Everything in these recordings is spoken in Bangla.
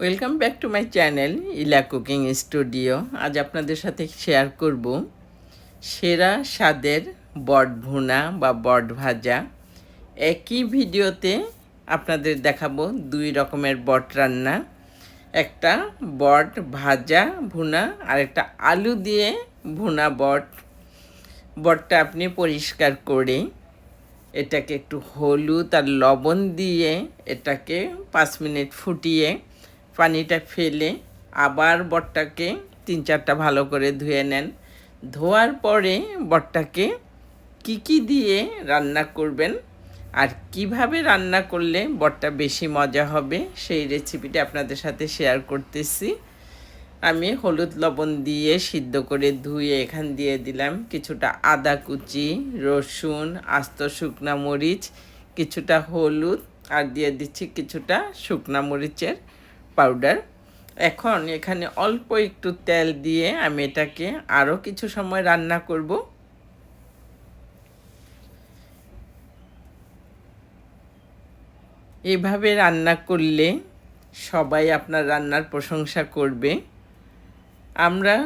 Welcome back to my channel Ila cooking studio আজ আপনাদের সাথে শেয়ার করব সেরা স্বাদের বট ভুনা বা বট ভাজা। একই ভিডিওতে আপনাদের দেখাবো দুই রকমের বট রান্না। একটা বট ভাজা ভুনা, আর একটা আলু দিয়ে ভুনা বট। বটটা আপনি পরিষ্কার করে এটাকে একটু হলুদ আর লবণ দিয়ে এটাকে পাঁচ মিনিট ফুটিয়ে পানিটা ফেলে আবার বটটাকে তিন চারটা ভালো করে ধুয়ে নেন। ধোয়ার পরে বটটাকে কি কি দিয়ে রান্না করবেন আর কীভাবে রান্না করলে বটটা বেশি মজা হবে সেই রেসিপিটা আপনাদের সাথে শেয়ার করতেছি। আমি হলুদ লবণ দিয়ে সিদ্ধ করে ধুয়ে এখান দিয়ে দিলাম কিছুটা আদা কুচি, রসুন, আস্ত শুকনা মরিচ, কিছুটা হলুদ আর দিয়ে দিচ্ছি কিছুটা শুকনা মরিচের পাউডার এখন এখানে অল্প একটু তেল দিয়ে আমি এটাকে আরও কিছু সময় রান্না করব। এভাবে রান্না করলে সবাই আপনার রান্নার প্রশংসা করবে। আমরা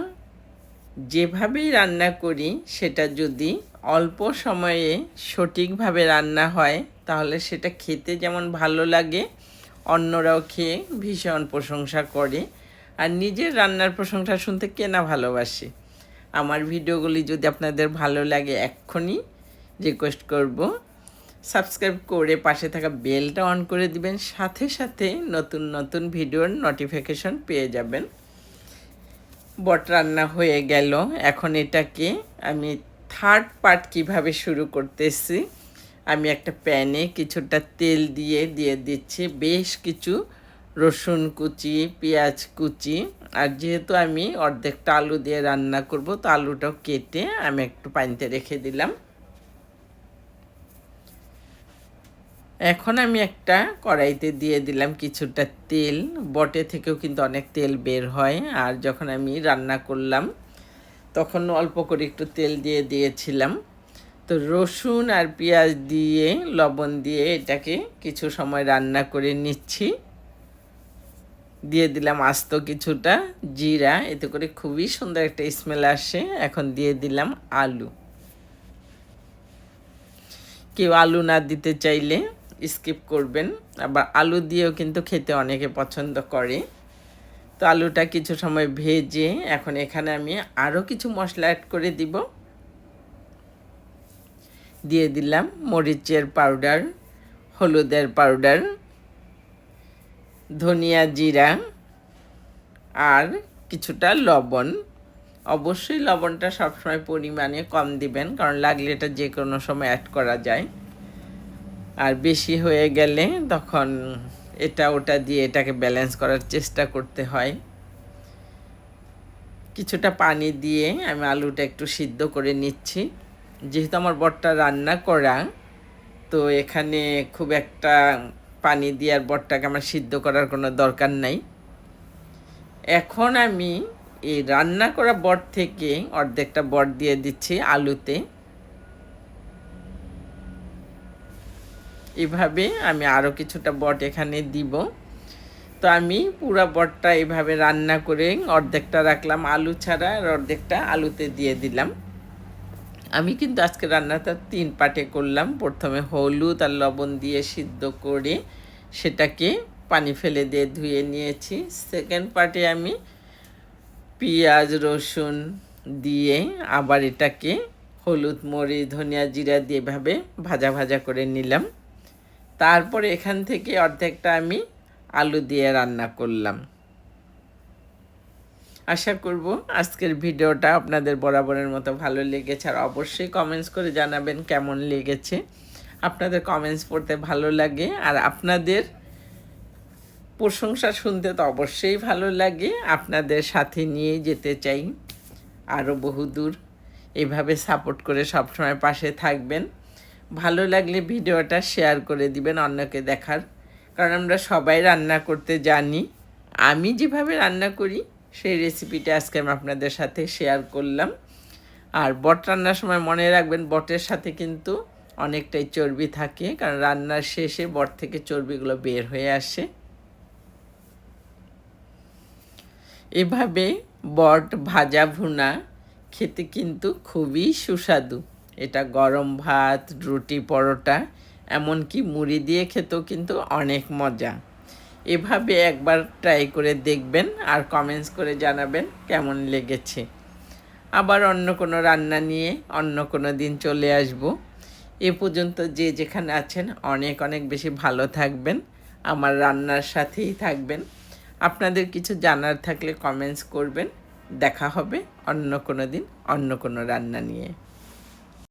যেভাবেই রান্না করি, সেটা যদি অল্প সময়ে সঠিকভাবে রান্না হয়, তাহলে সেটা খেতে যেমন ভালো লাগে অন্যরাও খেয়ে ভীষণ প্রশংসা করে। আর নিজের রান্নার প্রশংসা শুনতে কে না ভালোবাসে। আমার ভিডিওগুলি যদি আপনাদের ভালো লাগে, এক্ষুনি রিকোয়েস্ট করব। সাবস্ক্রাইব করে পাশে থাকা বেলটা অন করে দিবেন। সাথে সাথে নতুন নতুন ভিডিওর নোটিফিকেশন পেয়ে যাবেন। বট রান্না হয়ে গেল। এখন এটাকে আমি থার্ড পার্ট কীভাবে শুরু করতেছি আমি একটা প্যানে কিছুটা তেল দিয়ে দিয়ে দিচ্ছি। বেশ কিছু রসুন কুচি, পেঁয়াজ কুচি। আর যেহেতু আমি অর্ধেকটা আলু দিয়ে রান্না করব, তো আলুটাও কেটে আমি একটু পানিতে রেখে দিলাম। এখন আমি একটা কড়াইতে দিয়ে দিলাম কিছুটা তেল। বটে থেকেও কিন্তু অনেক তেল বের হয়। আর যখন আমি রান্না করলাম, তখন অল্প করে একটু তেল দিয়ে দিয়েছিলাম। তো রসুন আর পেঁয়াজ দিয়ে, লবণ দিয়ে এটাকে কিছু সময় রান্না করে নিচ্ছি। দিয়ে দিলাম আস্ত কিছুটা জিরা, এতে করে খুবই সুন্দর একটা স্মেল আসে। এখন দিয়ে দিলাম আলু। কেউ আলু না দিতে চাইলে স্কিপ করবেন। আবার আলু দিয়েও কিন্তু খেতে অনেকে পছন্দ করে। তো আলুটা কিছু সময় ভেজে এখন এখানে আমি আরও কিছু মশলা অ্যাড করে দিব। দিয়ে দিলাম মরিচের পাউডার, হলুদের পাউডার, ধনিয়া জিরা আর কিছুটা লবণ। অবশ্যই লবণটা সবসময় পরিমাণে কম দিবেন, কারণ লাগলে এটা যে কোনো সময় অ্যাড করা যায়। আর বেশি হয়ে গেলে তখন এটা ওটা দিয়ে এটাকে ব্যালেন্স করার চেষ্টা করতে হয়। কিছুটা পানি দিয়ে আমি আলুটা একটু সিদ্ধ করে নিচ্ছি। যেহেতু আমার বটটা রান্না করা, তো এখানে খুব একটা পানি দিয়ে আর বটটাকে আমার সিদ্ধ করার কোনো দরকার নাই। এখন আমি এই রান্না করা বট থেকে অর্ধেকটা বট দিয়ে দিচ্ছি আলুতে। এভাবে আমি আরও কিছুটা বট এখানে দিব। তো আমি পুরা বটটা এভাবে রান্না করে অর্ধেকটা রাখলাম আলু ছাড়া আর অর্ধেকটা আলুতে দিয়ে দিলাম। আমি কিন্তু আজকে রান্নাটা তিন পাটে করলাম। প্রথমে হলুদ আর লবণ দিয়ে সিদ্ধ করে সেটাকে পানি ফেলে দিয়ে ধুয়ে নিয়েছি। সেকেন্ড পার্টে আমি পেঁয়াজ, রসুন দিয়ে আবার এটাকে হলুদ মরি ধনিয়া জিরা দিয়ে এভাবে ভাজা ভাজা করে নিলাম। তারপরে এখান থেকে অর্ধেকটা আমি আলু দিয়ে রান্না করলাম। আশা করব আজকের ভিডিওটা আপনাদের বরাবরের মতো ভালো লেগেছে। আর অবশ্যই কমেন্টস করে জানাবেন কেমন লেগেছে। আপনাদের কমেন্টস পড়তে ভালো লাগে। আর আপনাদের প্রশংসা শুনতে তো অবশ্যই ভালো লাগে। আপনাদের সাথে নিয়ে যেতে চাই আরও বহুদূর। এভাবে সাপোর্ট করে সবসময় পাশে থাকবেন। ভালো লাগলে ভিডিওটা শেয়ার করে দিবেন অন্যকে দেখার। কারণ আমরা সবাই রান্না করতে জানি। আমি যেভাবে রান্না করি সেই রেসিপিটা আজকে আমি আপনাদের সাথে শেয়ার করলাম। আর বট রান্নার সময় মনে রাখবেন, বটের সাথে কিন্তু অনেকটাই চর্বি থাকে, কারণ রান্নার শেষে বট থেকে চর্বিগুলো বের হয়ে আসে। এভাবে বট ভাজা ভুনা খেতে কিন্তু খুবই সুস্বাদু। এটা গরম ভাত, রুটি, পরোটা, এমনকি মুড়ি দিয়ে খেতেও কিন্তু অনেক মজা। এভাবে একবার ট্রাই করে দেখবেন আর কমেন্টস করে জানাবেন কেমন লেগেছে। আবার অন্য কোনো রান্না নিয়ে অন্য কোনো দিন চলে আসব। এ পর্যন্ত যে যেখানে আছেন অনেক অনেক বেশি ভালো থাকবেন, আমার রান্নার সাথেই থাকবেন। আপনাদের কিছু জানার থাকলে কমেন্টস করবেন। দেখা হবে অন্য কোনো দিন অন্য কোনো রান্না নিয়ে।